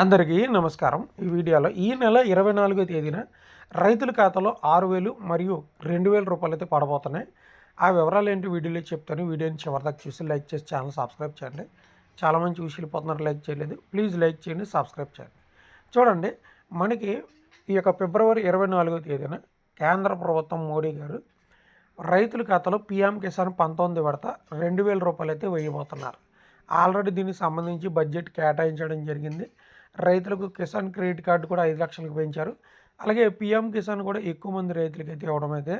అందరికీ నమస్కారం. ఈ వీడియోలో ఈ నెల ఇరవై నాలుగో తేదీన రైతుల ఖాతాలో ఆరు వేలు మరియు రెండు వేల రూపాయలు అయితే పడబోతున్నాయి. ఆ వివరాలు ఏంటి వీడియోలో చెప్తాను. వీడియోని చివరిదాకా చూసి లైక్ చేసి ఛానల్ సబ్స్క్రైబ్ చేయండి. చాలామంది చూసి వెళ్ళిపోతున్నారు లైక్ చేయలేదు. ప్లీజ్ లైక్ చేయండి సబ్స్క్రైబ్ చేయండి. చూడండి మనకి ఈ యొక్క ఫిబ్రవరి ఇరవై నాలుగో తేదీన కేంద్ర ప్రభుత్వం మోడీ గారు రైతుల ఖాతాలో పీఎం కిసాన్ పంతొమ్మిది విడత రెండు వేల రూపాయలు అయితే వేయబోతున్నారు. ఆల్రెడీ దీనికి సంబంధించి బడ్జెట్ కేటాయించడం జరిగింది. రైతులకు కిసాన్ క్రెడిట్ కార్డు కూడా ఐదు లక్షలకు పెంచారు. అలాగే పిఎం కిసాన్ కూడా ఎక్కువ మంది రైతులకి అయితే ఇవ్వడం అయితే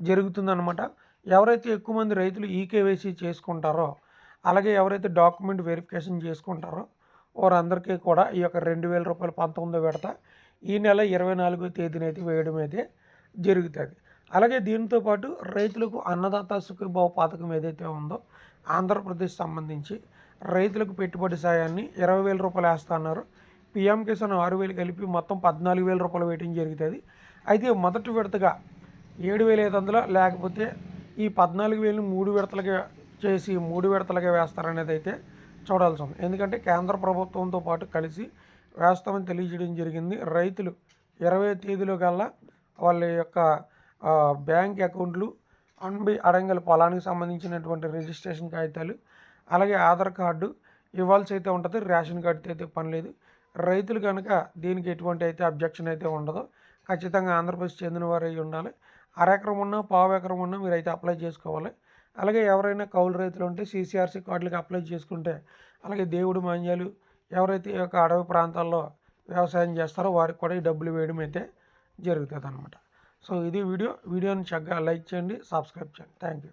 జరుగుతుందన్నమాట. ఎవరైతే ఎక్కువ మంది రైతులు ఈకేవైసీ చేసుకుంటారో అలాగే ఎవరైతే డాక్యుమెంట్ వెరిఫికేషన్ చేసుకుంటారో వారందరికీ కూడా ఈ యొక్క రెండు వేల రూపాయలు పంతొమ్మిదో విడత ఈ నెల ఇరవై నాలుగో తేదీనైతే వేయడం అయితే జరుగుతుంది. అలాగే దీంతో పాటు రైతులకు అన్నదాత సుఖీభావ పథకం ఏదైతే ఉందో ఆంధ్రప్రదేశ్ సంబంధించి రైతులకు పెట్టుబడి సాయాన్ని ఇరవై వేల రూపాయలు వేస్తున్నారు పిఎం కిసాన్ ఆరు వేలు కలిపి మొత్తం పద్నాలుగు వేల రూపాయలు వేయటం జరుగుతుంది. అయితే మొదటి విడతగా ఏడు వేల ఐదు వందలు లేకపోతే ఈ పద్నాలుగు వేలు మూడు విడతలుగా చేసి మూడు విడతలుగా వేస్తారనేది అయితే చూడాల్సి ఉంది. ఎందుకంటే కేంద్ర ప్రభుత్వంతో పాటు కలిసి వేస్తామని తెలియజేయడం జరిగింది. రైతులు ఇరవై తేదీలో కల్లా వాళ్ళ యొక్క బ్యాంక్ అకౌంట్లు అన్బి అడంగల్ పొలానికి సంబంధించినటువంటి రిజిస్ట్రేషన్ కాగితాలు అలాగే ఆధార్ కార్డు ఇవ్వాల్సి అయితే ఉంటుంది. రేషన్ కార్డుతో అయితే పని లేదు. రైతులు కనుక దీనికి ఎటువంటి అయితే అబ్జెక్షన్ అయితే ఉండదు ఖచ్చితంగా ఆంధ్రప్రదేశ్ చెందిన వారు అయి ఉండాలి. అరెకరం ఉన్నా పావు ఎకరం ఉన్నా మీరు అయితే అప్లై చేసుకోవాలి. అలాగే ఎవరైనా కౌలు రైతులు ఉంటే సీసీఆర్సీ కార్డులకు అప్లై చేసుకుంటే అలాగే దేవుడు మాన్యాలు ఎవరైతే ఈ యొక్క అడవి ప్రాంతాల్లో వ్యవసాయం చేస్తారో వారికి కూడా ఈ డబ్బులు వేయడం అయితే జరుగుతుంది అనమాట సో ఇది వీడియో. వీడియోని చక్కగా లైక్ చేయండి సబ్స్క్రైబ్ చేయండి. Thank you.